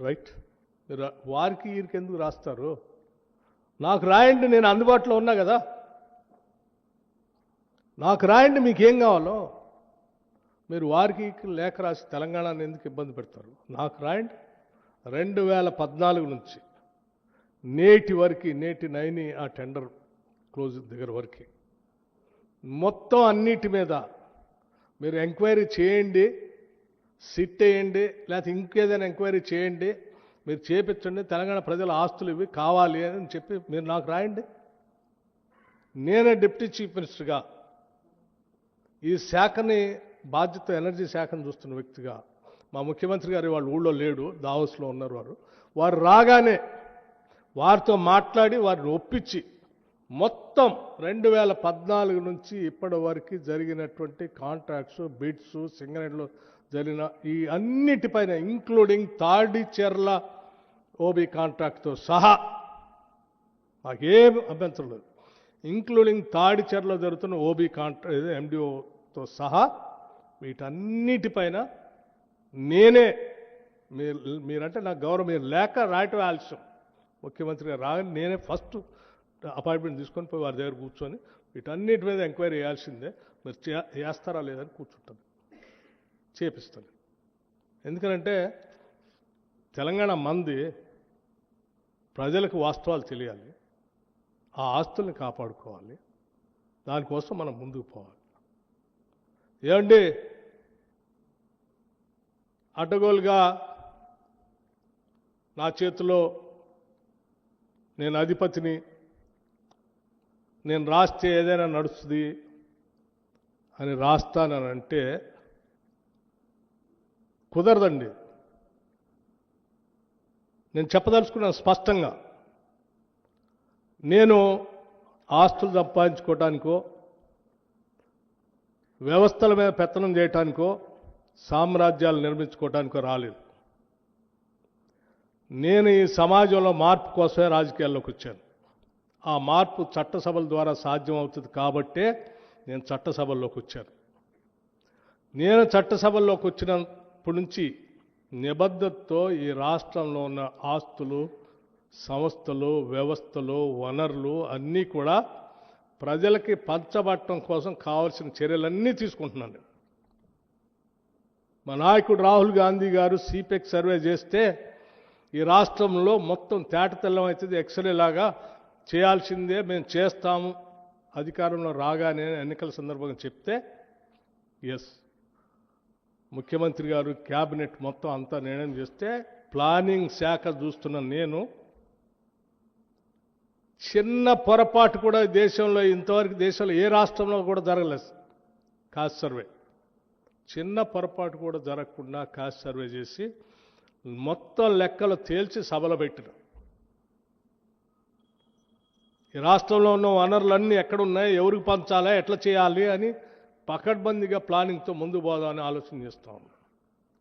Right మీరు వారికి వీరికి ఎందుకు రాస్తారు? నాకు రాయండి నేను అందుబాటులో ఉన్నా కదా? నాకు రాయండి మీకు ఏం కావాలో? మీరు వారికి లేఖ రాసి తెలంగాణను ఎందుకు ఇబ్బంది పెడతారు? నాకు రాయండి. రెండు వేల పద్నాలుగు నుంచి నేటి వరకు నేటి నైని ఆ టెండర్ క్లోజ్ దగ్గర వరకు. మొత్తం అన్నిటి మీద మీరు ఎంక్వైరీ చేయండి. సిట్ వేయండి లేకపోతే ఇంకేదైనా ఎంక్వైరీ చేయండి మీరు చేపించండి తెలంగాణ ప్రజల ఆస్తులు ఇవి కావాలి అని చెప్పి మీరు నాకు రాయండి. నేనే డిప్యూటీ చీఫ్ మినిస్టర్గా ఈ శాఖని బాధ్యత ఎనర్జీ శాఖను చూస్తున్న వ్యక్తిగా మా ముఖ్యమంత్రి గారు వాళ్ళు ఊళ్ళో లేడు దావోస్లో ఉన్నారు వారు. వారు రాగానే వారితో మాట్లాడి వారిని ఒప్పించి మొత్తం రెండు వేల పద్నాలుగు నుంచి ఇప్పటి వరకు జరిగినటువంటి కాంట్రాక్ట్స్ బిడ్స్ సింగరేణిలో జరిగిన ఈ అన్నిటిపైన ఇంక్లూడింగ్ తాడిచెర్ల ఓబీ కాంట్రాక్ట్తో సహా మాకేం అభ్యంతరం లేదు. ఇంక్లూడింగ్ తాడిచెర్ల జరుగుతున్న ఓబీ కాంట్రాక్ట్ ఎండిఓతో సహా వీటన్నిటిపైన నేనే మీరు మీరంటే నాకు గౌరవం మీరు లేక రాయటం ఆలస్యం. ముఖ్యమంత్రి రా రాగానే నేనే ఫస్ట్ అపాయింట్మెంట్ తీసుకొని పోయి వారి దగ్గర కూర్చొని వీటన్నిటి మీద ఎంక్వైరీ చేయాల్సిందే. మీరు చే- చేస్తారా లేదని కూర్చుంటాను చేపిస్తాను ఎందుకనంటే తెలంగాణ మంది ప్రజలకు వాస్తవాలు తెలియాలి. ఆ ఆస్తుల్ని కాపాడుకోవాలి. దానికోసం మనం ముందుకు పోవాలి. ఏమండి? అడ్డగోలుగా నా చేతిలో నేను అధిపతిని నేను రాస్తే ఏదైనా నడుస్తుంది అని రాస్తానంటే అంటే కుదరదండి. నేను చెప్పదలుచుకున్నాను స్పష్టంగా. నేను ఆస్తులు సంపాదించుకోవటానికో వ్యవస్థల మీద పెత్తనం చేయటానికో సామ్రాజ్యాలు నిర్మించుకోవటానికో రాలేదు. నేను ఈ సమాజంలో మార్పు కోసమే రాజకీయాల్లోకి వచ్చాను. ఆ మార్పు చట్టసభల ద్వారా సాధ్యం అవుతుంది కాబట్టే నేను చట్టసభల్లోకి వచ్చాను. నేను చట్టసభల్లోకి వచ్చినప్పటి నుంచి నిబద్ధతతో ఈ రాష్ట్రంలో ఉన్న ఆస్తులు సంస్థలు వ్యవస్థలు వనరులు అన్నీ కూడా ప్రజలకి పంచబట్టడం కోసం కావాల్సిన చర్యలన్నీ తీసుకుంటున్నాను మా నాయకుడు రాహుల్ గాంధీ గారు సిపెక్ సర్వే చేస్తే ఈ రాష్ట్రంలో మొత్తం తేటతెల్లం అవుతుంది ఎక్స్రే లాగా చేయాల్సిందే మేము చేస్తాము. అధికారంలో రాగానే ఎన్నికల సందర్భంగా చెప్తే ఎస్ ముఖ్యమంత్రి గారు క్యాబినెట్ మొత్తం అంతా నిర్ణయం చేస్తే ప్లానింగ్ శాఖ చూస్తున్న నేను చిన్న పొరపాటు కూడా దేశంలో ఇంతవరకు దేశంలో ఏ రాష్ట్రంలో కూడా జరగలేదు. Caste survey. చిన్న పొరపాటు కూడా జరగకుండా కాస్ట్ సర్వే చేసి మొత్తం లెక్కలు తేల్చి సభలో పెట్టిన. ఈ రాష్ట్రంలో ఉన్న వనరులన్నీ ఎక్కడున్నాయి ఎవరికి పంచాలా ఎట్లా చేయాలి అని పకడ్బందీగా ప్లానింగ్తో ముందు పోదామని ఆలోచన చేస్తూ ఉన్నాం.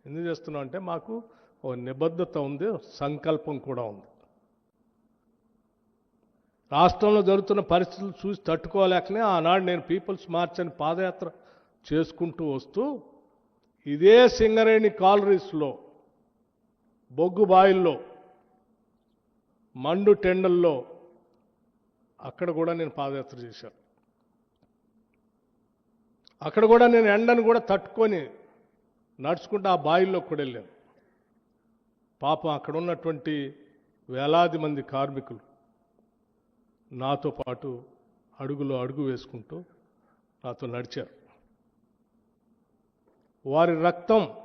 ఎందుకు చేస్తున్నాం అంటే మాకు ఓ నిబద్ధత ఉంది సంకల్పం కూడా ఉంది. రాష్ట్రంలో జరుగుతున్న పరిస్థితులు చూసి తట్టుకోలేకనే ఆనాడు నేను పీపుల్స్ మార్చ్ అని పాదయాత్ర చేసుకుంటూ వస్తూ ఇదే సింగరేణి కాలరీస్లో బొగ్గు బాయిల్లో మండు టెండల్లో అక్కడ కూడా నేను పాదయాత్ర చేశాను. అక్కడ కూడా నేను ఎండను కూడా తట్టుకొని నడుచుకుంటూ ఆ బాయిల్లో కూడా వెళ్ళాను. పాపం అక్కడ ఉన్నటువంటి వేలాది మంది కార్మికులు నాతో పాటు అడుగులో అడుగు వేసుకుంటూ నాతో నడిచారు. వారి రక్తం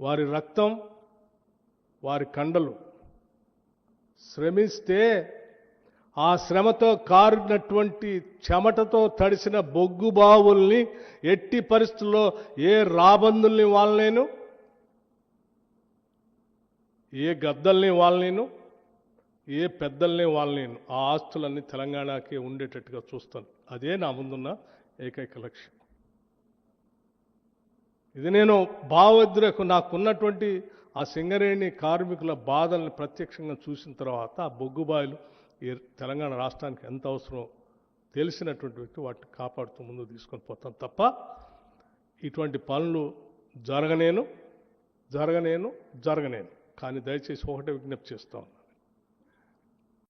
వారి రక్తం వారి కండలు శ్రమిస్తే ఆ శ్రమతో కారినటువంటి చెమటతో తడిసిన బొగ్గు బావుల్ని ఎట్టి పరిస్థితుల్లో ఏ రాబందుల్ని వాళ్ళనేను ఏ గద్దల్ని వాళ్ళనేను ఏ పెద్దల్ని వాళ్ళనేను ఆ ఆస్తులన్నీ తెలంగాణకి ఉండేటట్టుగా చూస్తాను. అదే నా ముందున్న ఏకైక లక్ష్యం. ఇది నేను భావోద్రేకం. నాకున్నటువంటి ఆ సింగరేణి కార్మికుల బాధల్ని ప్రత్యక్షంగా చూసిన తర్వాత ఆ బొగ్గుబాయిలు ఈ తెలంగాణ రాష్ట్రానికి ఎంత అవసరం తెలిసినటువంటి వ్యక్తి వాటిని కాపాడుతూ ముందు తీసుకొని పోతాం తప్ప ఇటువంటి పనులు జరగనేను జరగనేను జరగనేను. కానీ దయచేసి ఒకటే విజ్ఞప్తి చేస్తాను.